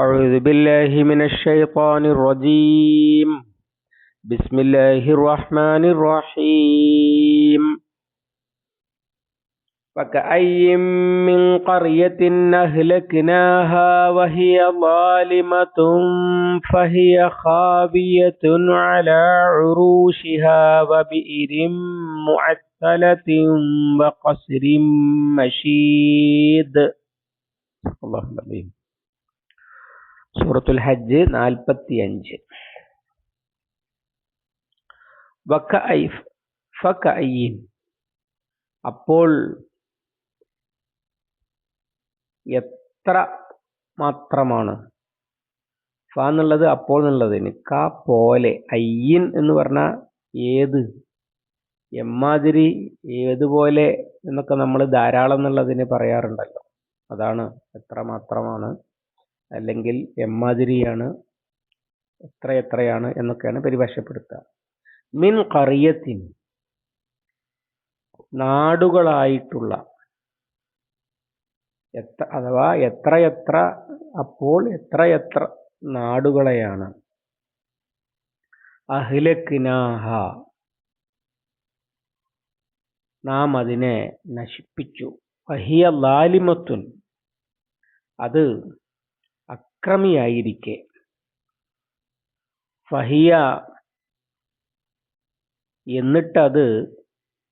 أعوذ بالله من الشيطان الرجيم. بسم الله الرحمن الرحيم. فكأي من قرية أهلكناها وهي ظالمة فهي خاوية على عروشها وبئر معتلة وقصر مشيد. الله العظيم. സൂറത്തുൽ ഹജ്ജ് നാൽപ്പത്തി അഞ്ച് അപ്പോൾ എത്ര മാത്രമാണ്? ഫ എന്നുള്ളത് അപ്പോൾ എന്നുള്ളതിന് ക പോലെ. അയ്യൻ എന്ന് പറഞ്ഞാൽ ഏത്? എമ്മാതിരി ഏതുപോലെ എന്നൊക്കെ നമ്മൾ ധാരാളം എന്നുള്ളതിന് പറയാറുണ്ടല്ലോ. അതാണ് എത്ര മാത്രമാണ്? അല്ലെങ്കിൽ എമ്മാതിരിയാണ് എത്ര എത്രയാണ് എന്നൊക്കെയാണ് പരിഭാഷപ്പെടുത്തുക. മിൻ കറിയത്തിൻ നാടുകളായിട്ടുള്ള എത്ര അഥവാ എത്ര എത്ര അപ്പോൾ എത്ര എത്ര നാടുകളെയാണ്. അഹിലക്കിനാഹ നാം അതിനെ നശിപ്പിച്ചു. അഹിയ ലാലിമത്തുൻ അത് അക്രമിയായിരിക്കെ. ഫഹിയ എന്നിട്ടത്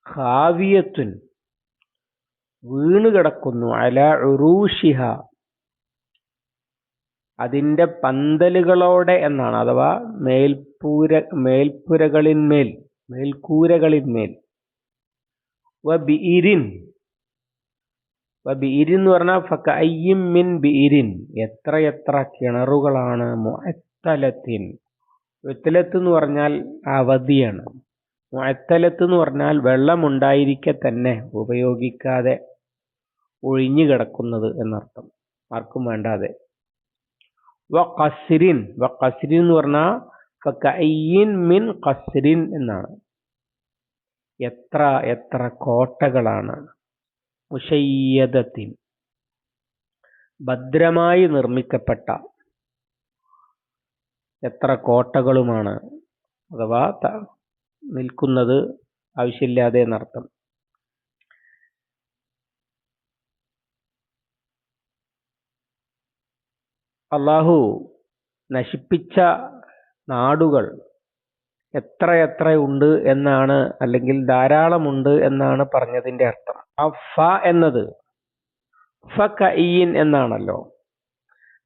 ഹാവിയത്തുൻ വീണുകിടക്കുന്നു. അല ഉറൂഷിഹ. അതിന്റെ പന്തലുകളോടെ എന്നാണ്. അഥവാ മേൽപ്പൂര മേൽപ്പുരകളിന്മേൽ മേൽക്കൂരകളിന്മേൽ. വ ബിഇരിൻ വ ബിഇരിൻ എന്ന് പറഞ്ഞാൽ ഫക്കയ്യം മിൻ ബിഇരിൻ എത്ര എത്ര കിണറുകളാണ് മുഅത്തലത്തിൻ. മുഅത്തലത്ത് എന്ന് പറഞ്ഞാൽ അവധിയാണ്. മുഅത്തലത്ത് എന്ന് പറഞ്ഞാൽ വെള്ളമുണ്ടായിരിക്കെ തന്നെ ഉപയോഗിക്കാതെ ഒഴിഞ്ഞു കിടക്കുന്നത് എന്നർത്ഥം. ആർക്കും വേണ്ടാതെ. വ കസിരിൻ വ കസിരിൻ എന്ന് പറഞ്ഞാൽ ഫക്കയ്യിൻ മിൻ കസിരിൻ എന്നാണ്. എത്ര എത്ര കോട്ടകളാണ്. മുഷയ്യദത്തിൻ ഭദ്രമായി നിർമ്മിക്കപ്പെട്ട എത്ര കോട്ടകളുമാണ് അഥവാ നിൽക്കുന്നത് ആവശ്യമില്ലാതെ എന്നർത്ഥം. അള്ളാഹു നശിപ്പിച്ച നാടുകൾ എത്ര എത്ര ഉണ്ട് എന്നാണ് അല്ലെങ്കിൽ ധാരാളമുണ്ട് എന്നാണ് പറഞ്ഞതിന്റെ അർത്ഥം. ആ ഫ എന്നത് ഫ കയ്യിൻ എന്നാണല്ലോ.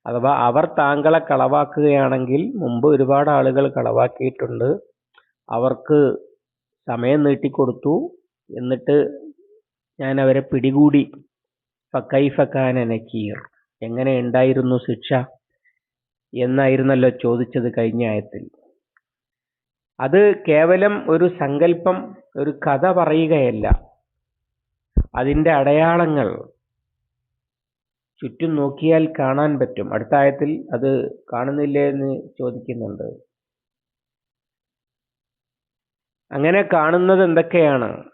അഥവാ അവർ താങ്കളെ കളവാക്കുകയാണെങ്കിൽ മുമ്പ് ഒരുപാട് ആളുകൾ കളവാക്കിയിട്ടുണ്ട്. അവർക്ക് സമയം നീട്ടിക്കൊടുത്തു. എന്നിട്ട് ഞാൻ അവരെ പിടികൂടി. ഫക്കൈ ഫക്കാൻ നക്കീർ. എങ്ങനെ ഉണ്ടായിരുന്നു ശിക്ഷ? എന്നായിരുന്നല്ലോ ചോദിച്ചത് കഴിഞ്ഞ ആയത്തിൽ. അത് കേവലം ഒരു സങ്കല്പം ഒരു കഥ പറയുകയല്ല. അതിന്റെ അടയാളങ്ങൾ ചുറ്റും നോക്കിയാൽ കാണാൻ പറ്റും. അടുത്ത ആയത്തിൽ അത് കാണുന്നില്ലേ എന്ന് ചോദിക്കുന്നുണ്ട്. അങ്ങനെ കാണുന്നത് എന്തൊക്കെയാണ്?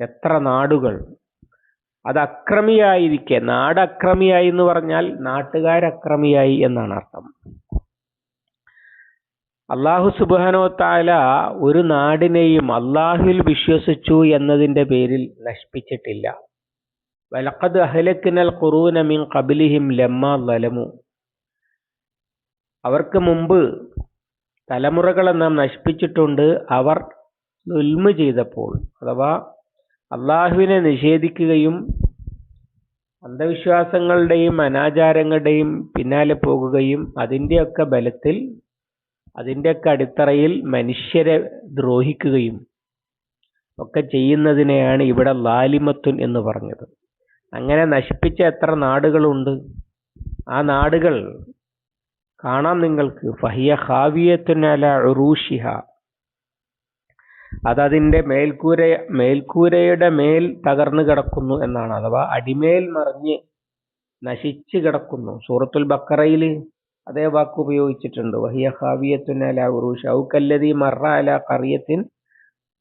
എത്ര നാടുകൾ? അത് അക്രമിയായിരിക്കെ. നാട് അക്രമിയായി എന്ന് പറഞ്ഞാൽ നാട്ടുകാരക്രമിയായി എന്നാണ് അർത്ഥം. അള്ളാഹു സുബാനോ താല ഒരു നാടിനെയും അള്ളാഹുവിൽ വിശ്വസിച്ചു എന്നതിന്റെ പേരിൽ നശിപ്പിച്ചിട്ടില്ല. വലക്കത് അഹലക്കിനൽ ഖുറൂന മിൻ കബിലിഹിം ലമ്മ ലലമു അവർക്ക് മുമ്പ് തലമുറകളെ നാം നശിപ്പിച്ചിട്ടുണ്ട്. അവർ നുൽമ ചെയ്തപ്പോൾ അഥവാ അള്ളാഹുവിനെ നിഷേധിക്കുകയും അന്ധവിശ്വാസങ്ങളുടെയും അനാചാരങ്ങളുടെയും പിന്നാലെ പോകുകയും അതിന്റെയൊക്കെ ബലത്തിൽ അതിന്റെയൊക്കെ അടിത്തറയിൽ മനുഷ്യരെ ദ്രോഹിക്കുകയും ഒക്കെ ചെയ്യുന്നതിനെയാണ് ഇവിടെ ലാലിമത്തുൻ എന്ന് പറഞ്ഞത്. അങ്ങനെ നശിപ്പിച്ച എത്ര നാടുകളുണ്ട്? ആ നാടുകൾ കാണാം നിങ്ങൾക്ക്. ഫഹിയ ഖാവിയത്തുനല റൂഷിഹ അതതിന്റെ മേൽക്കൂര മേൽക്കൂരയുടെ മേൽ തകർന്നു കിടക്കുന്നു എന്നാണ്. അഥവാ അടിമേൽ മറിഞ്ഞ് നശിച്ചു കിടക്കുന്നു. സൂറത്തുൽ ബക്കറയിൽ അതേ വാക്ക് ഉപയോഗിച്ചിട്ടുണ്ട്. വഹിയ ഹാവിയത്തുൻ അല ഔക്കല്ലതി മറ അല കറിയത്തിൻ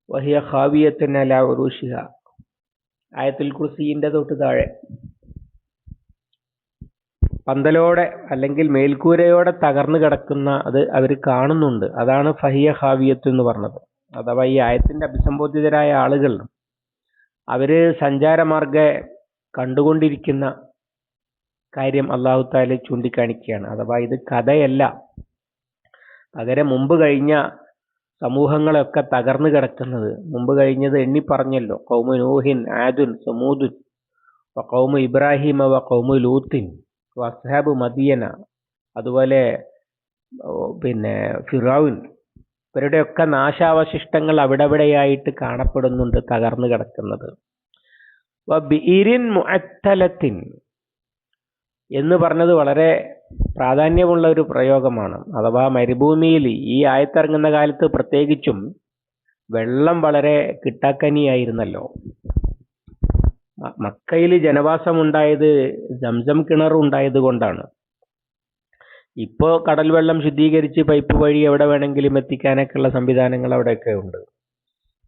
വഹിയ ഹാവിയത്തുൻ അല ആയത്തുൽ കുർസിന്റെ തൊട്ട് താഴെ. പന്തലോടെ അല്ലെങ്കിൽ മേൽക്കൂരയോടെ തകർന്നു കിടക്കുന്ന അത് അവർ കാണുന്നുണ്ട്. അതാണ് ഫഹിയ ഹാവിയത്ത് എന്ന് പറഞ്ഞത്. അഥവാ ഈ ആയത്തിന്റെ അഭിസംബോധിതരായ ആളുകൾ അവർ സഞ്ചാരമാർഗെ കണ്ടുകൊണ്ടിരിക്കുന്ന കാര്യം അള്ളാഹു താല ചൂണ്ടിക്കാണിക്കുകയാണ്. അഥവാ ഇത് കഥയല്ല. പകരം മുമ്പ് കഴിഞ്ഞ സമൂഹങ്ങളൊക്കെ തകർന്നു കിടക്കുന്നത്. മുമ്പ് കഴിഞ്ഞത് എണ്ണി പറഞ്ഞല്ലോ. കൗമു നൂഹിൻ ആദുൻ സമൂദുൻ കൗമു ഇബ്രാഹിമ വ കൗമു ലൂത്തിൻ വസ്ഹാബ് മദിയന അതുപോലെ പിന്നെ ഫിറാവിൻ. ഇവരുടെയൊക്കെ നാശാവശിഷ്ടങ്ങൾ അവിടെവിടെയായിട്ട് കാണപ്പെടുന്നുണ്ട് തകർന്നു കിടക്കുന്നത്. ബീരിൻ മുഅത്തലത്തിൻ എന്ന് പറഞ്ഞത് വളരെ പ്രാധാന്യമുള്ള ഒരു പ്രയോഗമാണ്. അഥവാ മരുഭൂമിയിൽ ഈ ആയത്തിറങ്ങുന്ന കാലത്ത് പ്രത്യേകിച്ചും വെള്ളം വളരെ കിട്ടാക്കനിയായിരുന്നല്ലോ. മക്കയിൽ ജനവാസം ഉണ്ടായത് സംസം കിണർ ഉണ്ടായത് കൊണ്ടാണ്. ഇപ്പോൾ കടൽ വെള്ളം ശുദ്ധീകരിച്ച് പൈപ്പ് വഴി എവിടെ വേണമെങ്കിലും എത്തിക്കാനൊക്കെയുള്ള സംവിധാനങ്ങൾ അവിടെയൊക്കെ ഉണ്ട്.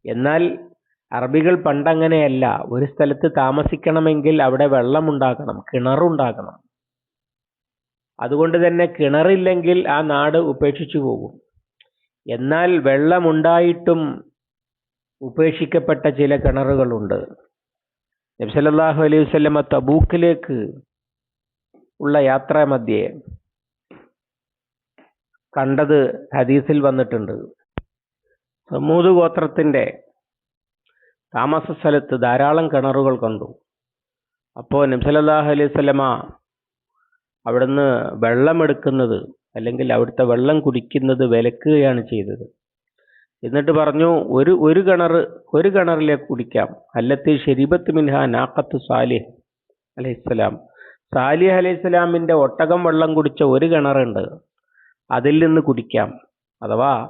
എന്നാൽ അറബികൾ പണ്ടങ്ങനെയല്ല. ഒരു സ്ഥലത്ത് താമസിക്കണമെങ്കിൽ അവിടെ വെള്ളം കിണറുണ്ടാക്കണം അതുകൊണ്ട് തന്നെ കിണറില്ലെങ്കിൽ ആ നാട് ഉപേക്ഷിച്ചു പോകും. എന്നാൽ വെള്ളമുണ്ടായിട്ടും ഉപേക്ഷിക്കപ്പെട്ട ചില കിണറുകളുണ്ട്. നബ്സല്ലാഹു അലൈഹി വസല്ലമ തബൂക്കിലേക്ക് ഉള്ള യാത്രാ മധ്യേ കണ്ടത് ഹദീസിൽ വന്നിട്ടുണ്ട്. സമൂത് ഗോത്രത്തിന്റെ താമസ സ്ഥലത്ത് ധാരാളം കിണറുകൾ കണ്ടു. അപ്പോൾ നബ്സലല്ലാഹു അലൈഹി വസല്ലമ അവിടുന്ന് വെള്ളമെടുക്കുന്നത് അല്ലെങ്കിൽ അവിടുത്തെ വെള്ളം കുടിക്കുന്നത് വിലക്കുകയാണ് ചെയ്തത്. എന്നിട്ട് പറഞ്ഞു ഒരു ഒരു കിണർ ഒരു കിണറിലേക്ക് കുടിക്കാം. അല്ലത്തെ ഷെരീബത്ത് മിൻഹ നാഖത്ത് സാലിഹ് അലൈഹിസ്സലാം. സാലിഹ് അലൈഹിസ്സലാമിന്റെ ഒട്ടകം വെള്ളം കുടിച്ച ഒരു കിണറുണ്ട്. അതിൽ നിന്ന് കുടിക്കാം. അഥവാ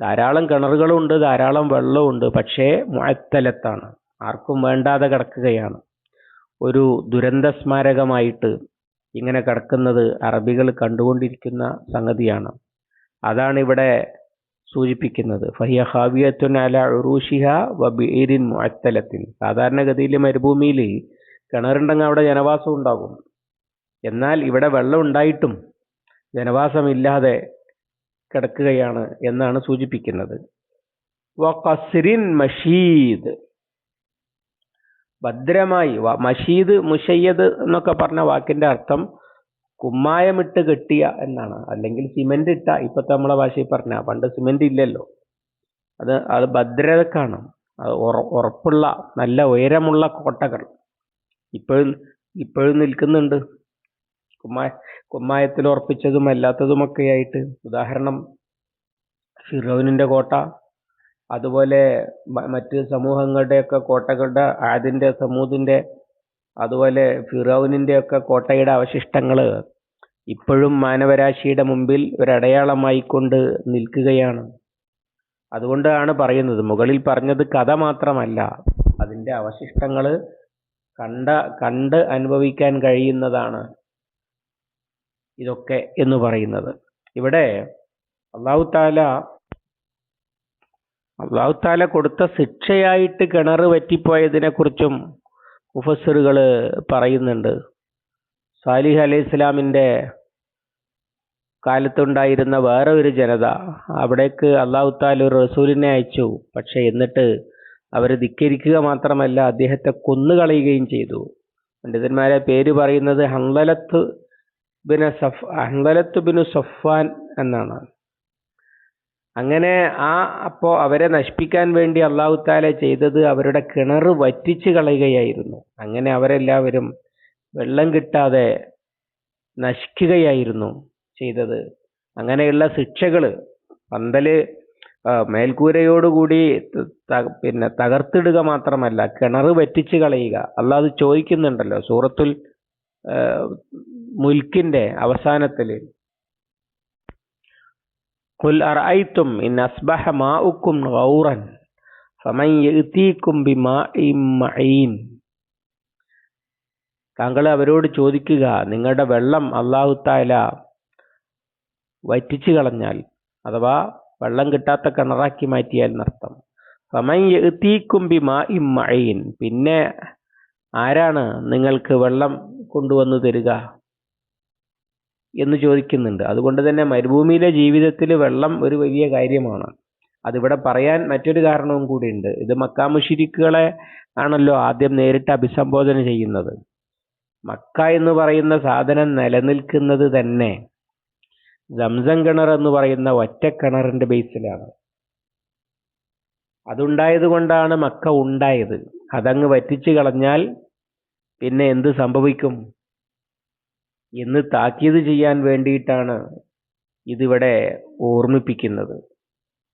ധാരാളം കിണറുകളുണ്ട് ധാരാളം വെള്ളമുണ്ട് പക്ഷേ മുഴത്തലത്താണ് ആർക്കും വേണ്ടാതെ കിടക്കുകയാണ്. ഒരു ദുരന്ത സ്മാരകമായിട്ട് ഇങ്ങനെ കിടക്കുന്നത് അറബികൾ കണ്ടുകൊണ്ടിരിക്കുന്ന സംഗതിയാണ്. അതാണ് ഇവിടെ സൂചിപ്പിക്കുന്നത്. ഫഹിയ ഹാവിയത്തുൻ അല ഉറൂഷിഹ വബീരിൻ ബീരിൻ മുഅത്തലത്തിൻ. സാധാരണഗതിയിൽ മരുഭൂമിയിൽ കിണറുണ്ടെങ്കിൽ അവിടെ ജനവാസം ഉണ്ടാകും. എന്നാൽ ഇവിടെ വെള്ളം ഉണ്ടായിട്ടും ജനവാസമില്ലാതെ കിടക്കുകയാണ് എന്നാണ് സൂചിപ്പിക്കുന്നത്. വ ഖസ്രിൻ മഷീദ്. ഭദ്രമായി മഷീദ് മുഷയ്യദ് എന്നൊക്കെ പറഞ്ഞ വാക്കിന്റെ അർത്ഥം കുമ്മായമിട്ട് കെട്ടിയ എന്നാണ്. അല്ലെങ്കിൽ സിമെന്റ് ഇട്ട ഇപ്പത്തെ നമ്മളെ ഭാഷയിൽ പറഞ്ഞ പണ്ട് സിമെന്റ് ഇല്ലല്ലോ. അത് അത് ഭദ്രതക്കാണ്. അത് ഉറപ്പുള്ള നല്ല ഉയരമുള്ള കോട്ടകൾ ഇപ്പോഴും ഇപ്പോഴും നിൽക്കുന്നുണ്ട്. കുമ്മായ കുമ്മായത്തിൽ ഉറപ്പിച്ചതും അല്ലാത്തതുമൊക്കെ ആയിട്ട് ഉദാഹരണം ഫിറോനിന്റെ കോട്ട അതുപോലെ മറ്റ് സമൂഹങ്ങളുടെയൊക്കെ കോട്ടകളുടെ ആദിന്റെ സമൂതിന്റെ അതുപോലെ ഫിറൌനിന്റെ ഒക്കെ കോട്ടയുടെ അവശിഷ്ടങ്ങൾ ഇപ്പോഴും മാനവരാശിയുടെ മുമ്പിൽ ഒരടയാളമായി കൊണ്ട് നിൽക്കുകയാണ്. അതുകൊണ്ടാണ് പറയുന്നത് മുകളിൽ പറഞ്ഞത് കഥ മാത്രമല്ല അതിന്റെ അവശിഷ്ടങ്ങൾ കണ്ട കണ്ട് അനുഭവിക്കാൻ കഴിയുന്നതാണ് ഇതൊക്കെ എന്ന് പറയുന്നത്. ഇവിടെ അള്ളാഹു താല അള്ളാഹു താല കൊടുത്ത ശിക്ഷയായിട്ട് കിണർ വറ്റിപ്പോയതിനെ കുറിച്ചും മുഫസറുകൾ പറയുന്നുണ്ട്. സാലിഹ് അലൈഹി ഇസ്ലാമിന്റെ കാലത്തുണ്ടായിരുന്ന വേറെ ഒരു ജനത അവിടേക്ക് അള്ളാഹു താല ഒരു റസൂലിനെ അയച്ചു. പക്ഷെ എന്നിട്ട് അവർ ധിക്കരിക്കുക മാത്രമല്ല അദ്ദേഹത്തെ കൊന്നുകളയുകയും ചെയ്തു. പണ്ഡിതന്മാരെ പേര് പറയുന്നത് ഹംലലത്ത് ബിന് സഫ് ഹംലലത്ത് ബിനു സഫ്വാൻ എന്നാണ്. അങ്ങനെ ആ അപ്പോ അവരെ നശിപ്പിക്കാൻ വേണ്ടി അള്ളാഹു താല ചെയ്തത് അവരുടെ കിണർ വറ്റിച്ചു കളയുകയായിരുന്നു. അങ്ങനെ അവരെല്ലാവരും വെള്ളം കിട്ടാതെ നശിക്കുകയായിരുന്നു ചെയ്തത്. അങ്ങനെയുള്ള ശിക്ഷകൾ പന്തൽ മേൽക്കൂരയോടുകൂടി പിന്നെ തകർത്തിടുക മാത്രമല്ല കിണർ വറ്റിച്ചു കളയുക. അല്ലാതെ ചോദിക്കുന്നുണ്ടല്ലോ സൂറത്തുൽ മുൽക്കിന്റെ അവസാനത്തിൽ. قل أرأيتم إن أصبح ماؤكم غورا فمن يأتيكم بماء معين താങ്കൾ അവരോട് ചോദിക്കുക നിങ്ങളുടെ വെള്ളം അള്ളാഹു താല വറ്റിച്ചു കളഞ്ഞാൽ അഥവാ വെള്ളം കിട്ടാത്ത കിണറാക്കി മാറ്റിയാൽ എന്നർത്ഥം ഫമൻ യഅ്തീക്കും ബിമാ ഇമ്മഈൻ പിന്നെ ആരാണ് നിങ്ങൾക്ക് വെള്ളം കൊണ്ടുവന്നു തരിക എന്ന് ചോദിക്കുന്നുണ്ട്. അതുകൊണ്ട് തന്നെ മരുഭൂമിയിലെ ജീവിതത്തിൽ വെള്ളം ഒരു വലിയ കാര്യമാണ്. അതിവിടെ പറയാൻ മറ്റൊരു കാരണവും കൂടിയുണ്ട്. ഇത് മക്കാ മുഷിരിക്കുകളെ ആണല്ലോ ആദ്യം നേരിട്ട് അഭിസംബോധന ചെയ്യുന്നത്. മക്ക എന്ന് പറയുന്ന സാധനം നിലനിൽക്കുന്നത് തന്നെ സംസം കിണർ എന്ന് പറയുന്ന ഒറ്റ കിണറിന്റെ ബേസിലാണ്. അതുണ്ടായത് കൊണ്ടാണ് മക്ക ഉണ്ടായത്. അതങ്ങ് വറ്റിച്ചു കളഞ്ഞാൽ പിന്നെ എന്ത് സംഭവിക്കും? എന്ന് താക്കീത് ചെയ്യാൻ വേണ്ടിയിട്ടാണ് ഇതിവിടെ ഓർമ്മിപ്പിക്കുന്നത്.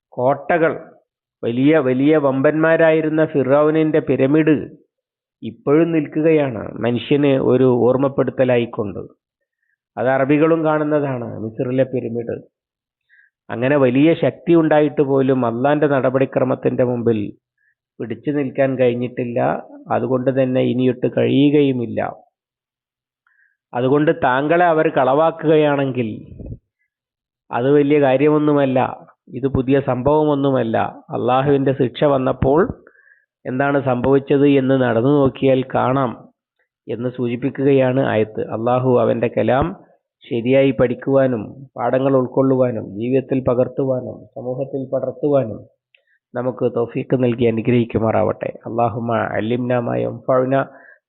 കോട്ടകൾ വലിയ വലിയ വമ്പന്മാരായിരുന്ന ഫിറോവിനിന്റെ പിരമിഡ് ഇപ്പോഴും നിൽക്കുകയാണ് മനുഷ്യന് ഒരു ഓർമ്മപ്പെടുത്തലായിക്കൊണ്ട്. അത് അറബികളും കാണുന്നതാണ് മിസറിലെ പിരമിഡ്. അങ്ങനെ വലിയ ശക്തി ഉണ്ടായിട്ട് പോലും അള്ളാന്റെ നടപടിക്രമത്തിന്റെ മുമ്പിൽ പിടിച്ചു നിൽക്കാൻ കഴിഞ്ഞിട്ടില്ല. അതുകൊണ്ട് തന്നെ ഇനിയൊട്ട് കഴിയുകയുമില്ല. അതുകൊണ്ട് താങ്കളെ അവർ കളവാക്കുകയാണെങ്കിൽ അത് വലിയ കാര്യമൊന്നുമല്ല. ഇത് പുതിയ സംഭവമൊന്നുമല്ല. അള്ളാഹുവിന്റെ ശിക്ഷ വന്നപ്പോൾ എന്താണ് സംഭവിച്ചത് എന്ന് നടന്നു നോക്കിയാൽ കാണാം എന്ന് സൂചിപ്പിക്കുകയാണ് ആയത്ത്. അള്ളാഹു അവന്റെ കലാം ശരിയായി പഠിക്കുവാനും പാഠങ്ങൾ ഉൾക്കൊള്ളുവാനും ജീവിതത്തിൽ പകർത്തുവാനും സമൂഹത്തിൽ പടർത്തുവാനും നമുക്ക് തൗഫീഖ് നൽകി അനുഗ്രഹിക്കുമാറാവട്ടെ. അള്ളാഹുമ അല്ലിംനാമായ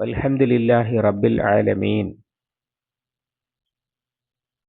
അലഹമുല്ലാഹി റബ്ബിൽ ആലമീൻ.